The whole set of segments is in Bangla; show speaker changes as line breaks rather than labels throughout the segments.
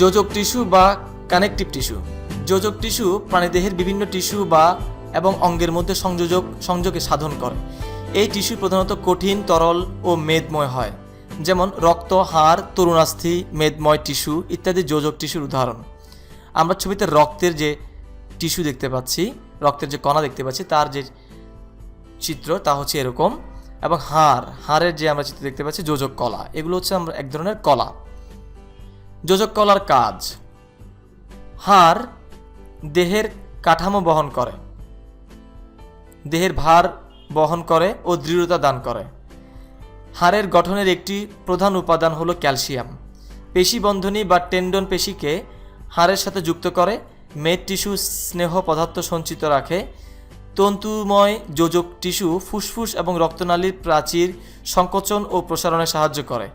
যোজক টিস্যু বা কানেকটিভ টিস্যু। যোজক টিস্যু প্রাণীদেহের বিভিন্ন টিস্যু বা এবং অঙ্গের মধ্যে সংযোজক সংযোগে সাধন করে। এই টিস্যু প্রধানত কঠিন, তরল ও মেদময় হয়। যেমন রক্ত, হাড়, তরুণাস্থি, মেদময় টিস্যু ইত্যাদি যোজক টিস্যুর উদাহরণ। আমরা ছবিতে রক্তের যে টিস্যু দেখতে পাচ্ছি, রক্তের যে কণা দেখতে পাচ্ছি, তার যে চিত্র, তা হচ্ছে এরকম। এবং হাড়, হাড়ের যে আমরা চিত্র দেখতে পাচ্ছি, যোজক কলা। এগুলো হচ্ছে আমরা এক ধরনের কলা। যোজক কলার কাজ। হাড় দেহের কাঠামো বহন করে। দেহের ভার বহন করে ও দৃঢ়তা দান করে। হাড়ের গঠনের একটি প্রধান উপাদান হলো ক্যালসিয়াম। পেশিবন্ধনী বা টেন্ডন পেশিকে হাড়ের সাথে যুক্ত করে, মেদ টিস্যু, স্নেহ পদার্থ সঞ্চিত রাখে। তন্তুময় যোজক টিস্যু ফুসফুস এবং রক্তনালীর প্রাচীর সংকোচন ও প্রসারণে সাহায্য করে।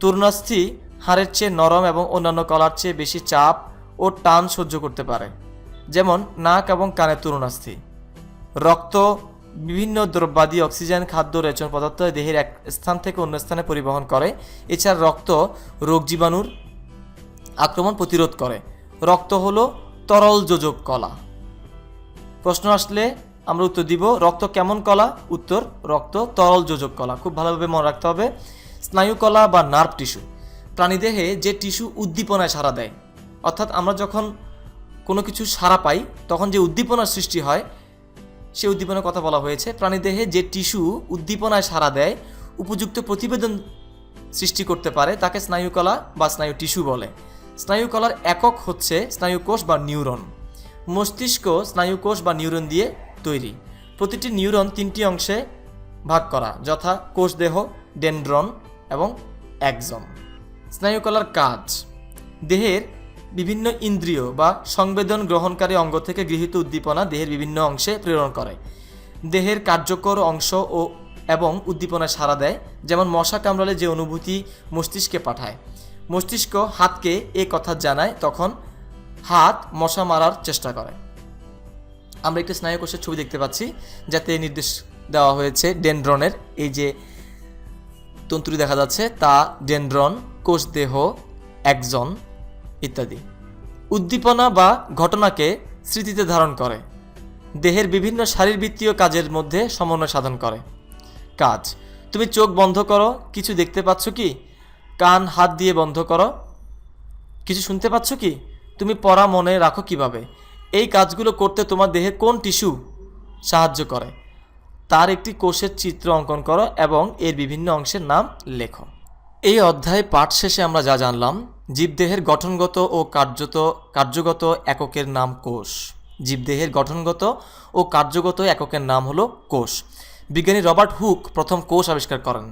তরুণাস্থি হাড়ের চেয়ে নরম এবং অন্যান্য কলার চেয়ে বেশি চাপ ও টান সহ্য করতে পারে, যেমন নাক এবং কানের তরুণাস্থি রক্ত, বিভিন্ন দ্রব্যাদি, অক্সিজেন, খাদ্য, রেচন পদার্থ দেহের এক স্থান থেকে অন্য স্থানে পরিবহন করে। এছাড়া রক্ত রোগ জীবাণুর আক্রমণ প্রতিরোধ করে। রক্ত হলো তরল যোজক কলা। প্রশ্ন আসলে আমরা উত্তর দিব, রক্ত কেমন কলা? উত্তর, রক্ত তরল যোজক কলা। খুব ভালোভাবে মনে রাখতে হবে। স্নায়ু কলা বা নার্ভ টিস্যু। প্রাণীদেহে যে টিস্যু উদ্দীপনায় সাড়া দেয়, অর্থাৎ আমরা যখন কোনো কিছু সাড়া পাই, তখন যে উদ্দীপনার সৃষ্টি হয়, সে উদ্দীপনার কথা বলা হয়েছে, প্রাণীদেহে যে টিস্যু উদ্দীপনায় সাড়া দেয়, উপযুক্ত প্রতিবেদন সৃষ্টি করতে পারে, তাকে স্নায়ুকলা বা স্নায়ু টিস্যু বলে। স্নায়ুকলার একক হচ্ছে স্নায়ুকোষ বা নিউরন। মস্তিষ্ক স্নায়ুকোষ বা নিউরন দিয়ে তৈরি। প্রতিটি নিউরন তিনটি অংশে ভাগ করা, যথা কোষদেহ, ডেনড্রন এবং একজন। স্নায়ুকলার কাজ। দেহের বিভিন্ন ইন্দ্রিয় বা সংবেদন গ্রহণকারী অঙ্গ থেকে গৃহীত উদ্দীপনা দেহের বিভিন্ন অংশে প্রেরণ করে। দেহের কার্যকর অংশ ও, এবং উদ্দীপনায় সাড়া দেয়, যেমন মশা কামড়ালে যে অনুভূতি মস্তিষ্কে পাঠায়। মস্তিষ্ক হাতকে এ কথা জানায়, তখন হাত মশা মারার চেষ্টা করে। আমরা একটি স্নায়ুকোষের ছবি দেখতে পাচ্ছি, যাতে নির্দেশ দেওয়া হয়েছে ডেনড্রনের। এই যে তন্তুরি দেখা যাচ্ছে, তা ডেনড্রন কোষ দেহ একজন, ইত্যাদি। উদ্দীপনা বা ঘটনাকে স্মৃতিতে ধারণ করে। দেহের বিভিন্ন শারীরবৃত্তীয় কাজের মধ্যে সমন্বয় সাধন করে। কাজ। তুমি চোখ বন্ধ করো, কিছু দেখতে পাচ্ছ কি? কান, হাত দিয়ে বন্ধ করো। কিছু শুনতে পাচ্ছ কি? তুমি পড়া মনে রাখো কীভাবে? এই কাজগুলো করতে তোমার দেহে কোন টিস্যু সাহায্য করে? তার একটি কোষের চিত্র অঙ্কন করো এবং এর বিভিন্ন অংশের নাম লেখো। এই অধ্যায় পাঠ শেষে আমরা যা জানলাম, জীবদেহের গঠনগত ও কার্যত, কার্যগত এককের নাম কোষ। জীবদেহের গঠনগত ও কার্যগত এককের নাম হলো কোষ। বিজ্ঞানী রবার্ট হুক প্রথম কোষ আবিষ্কার করেন।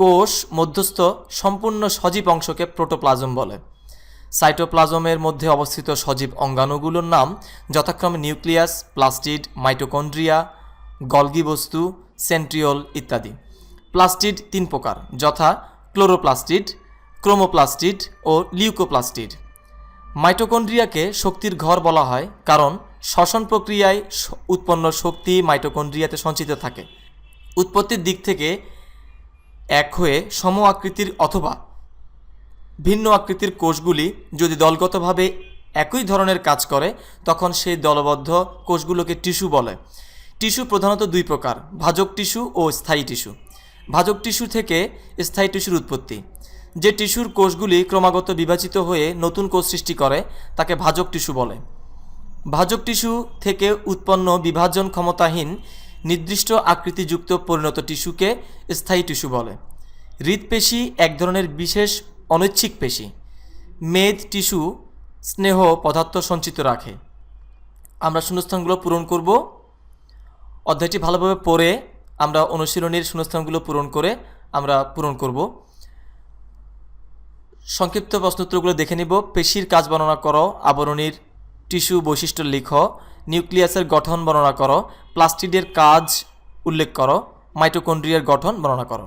কোষ মধ্যস্থ সম্পূর্ণ সজীব অংশকে প্রোটোপ্লাজম বলে। সাইটোপ্লাজমের মধ্যে অবস্থিত সজীব অঙ্গাণুগুলোর নাম যথাক্রমে নিউক্লিয়াস, প্লাস্টিড, মাইটোকন্ড্রিয়া, গলগি বস্তু, সেন্ট্রিওল ইত্যাদি। প্লাস্টিড তিন প্রকার, যথা ক্লোরোপ্লাস্টিড, ক্রোমোপ্লাস্টিড ও লিউকোপ্লাস্টিড। মাইটোকন্ড্রিয়াকে শক্তির ঘর বলা হয় কারণ শ্বসন প্রক্রিয়ায় উৎপন্ন শক্তি মাইটোকন্ড্রিয়াতে সঞ্চিত থাকে। উৎপত্তির দিক থেকে এক হয়ে সম আকৃতির অথবা ভিন্ন আকৃতির কোষগুলি যদি দলগতভাবে একই ধরনের কাজ করে, তখন সেই দলবদ্ধ কোষগুলোকে টিস্যু বলে। টিস্যু প্রধানত দুই প্রকার, ভাজক টিস্যু ও স্থায়ী টিস্যু। ভাজক টিস্যু থেকে স্থায়ী টিস্যুর উৎপত্তি। যে টিস্যুর কোষগুলি ক্রমাগত বিভাজিত হয়ে নতুন কোষ সৃষ্টি করে, তাকে ভাজক টিস্যু বলে। ভাজক টিস্যু থেকে উৎপন্ন বিভাজন ক্ষমতাহীন নির্দিষ্ট আকৃতিযুক্ত পরিণত টিস্যুকে স্থায়ী টিস্যু বলে। হৃদপেশি এক ধরনের বিশেষ অনৈচ্ছিক পেশি। মেদ টিস্যু স্নেহ পদার্থ সঞ্চিত রাখে। আমরা শূন্যস্থানগুলো পূরণ করব। অধ্যায়টি ভালোভাবে পড়ে আমরা অনুশীলনীর শূন্যস্থানগুলো পূরণ করে আমরা পূরণ করব। সংক্ষিপ্ত প্রশ্নোত্তরগুলো দেখে নিব। পেশির কাজ বর্ণনা করো, আবরণীর টিস্যু বৈশিষ্ট্য লিখো, নিউক্লিয়াসের গঠন বর্ণনা করো, প্লাস্টিডের কাজ উল্লেখ করো, মাইটোকন্ড্রিয়ার গঠন বর্ণনা করো।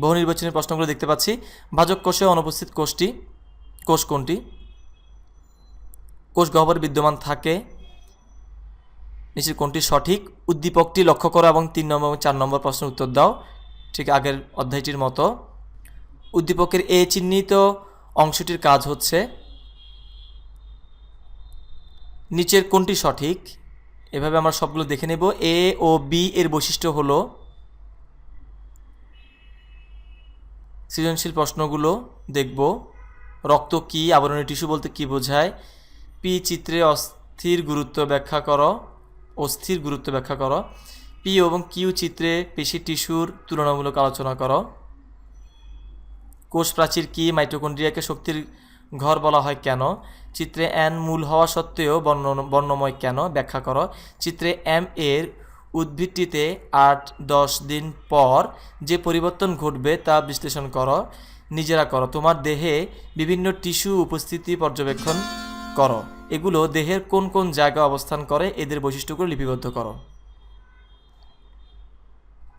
বহু নির্বাচনের প্রশ্নগুলো দেখতে পাচ্ছি। ভাজক কোষে অনুপস্থিত কোষটি, কোষ কোনটি? কোষ গহ্বরে বিদ্যমান থাকে নিচের কোনটি সঠিক? উদ্দীপকটি লক্ষ্য করো এবং তিন নম্বর এবং চার নম্বর প্রশ্নের উত্তর দাও। ঠিক আগের অধ্যায়টির মতো। উদ্দীপকের এ চিহ্নিত অংশটির কাজ হচ্ছে নিচের কোনটি সঠিক? এভাবে আমরা সবগুলো দেখে নেব। এ ও বি এর বৈশিষ্ট্য হলো সৃজনশীল প্রশ্নগুলো দেখব। রক্ত কি? আবরণী টিস্যু বলতে কি বোঝায়? পি চিত্রে অস্থির গুরুত্ব ব্যাখ্যা করো। অস্থির গুরুত্ব ব্যাখ্যা করো। পি এবং কিউ চিত্রে পেশি টিস্যুর তুলনামূলক আলোচনা করো। কোষ প্রাচীর কি মাইটোকন্ড্রিয়াকে শক্তির ঘর বলা হয় কেন? চিত্রে এন মূল হওয়া সত্ত্বেও বর্ণ, বর্ণময় কেন? ব্যাখ্যা করো। চিত্রে এম এর উদ্ভিদটিতে আট, দশ দিন পর যে পরিবর্তন ঘটবে তা বিশ্লেষণ করো। নিজেরা করো। তোমার দেহে বিভিন্ন টিস্যু উপস্থিতি পর্যবেক্ষণ করো। এগুলো দেহের কোন কোন জায়গায় অবস্থান করে এদের বৈশিষ্ট্যগুলো লিপিবদ্ধ করো।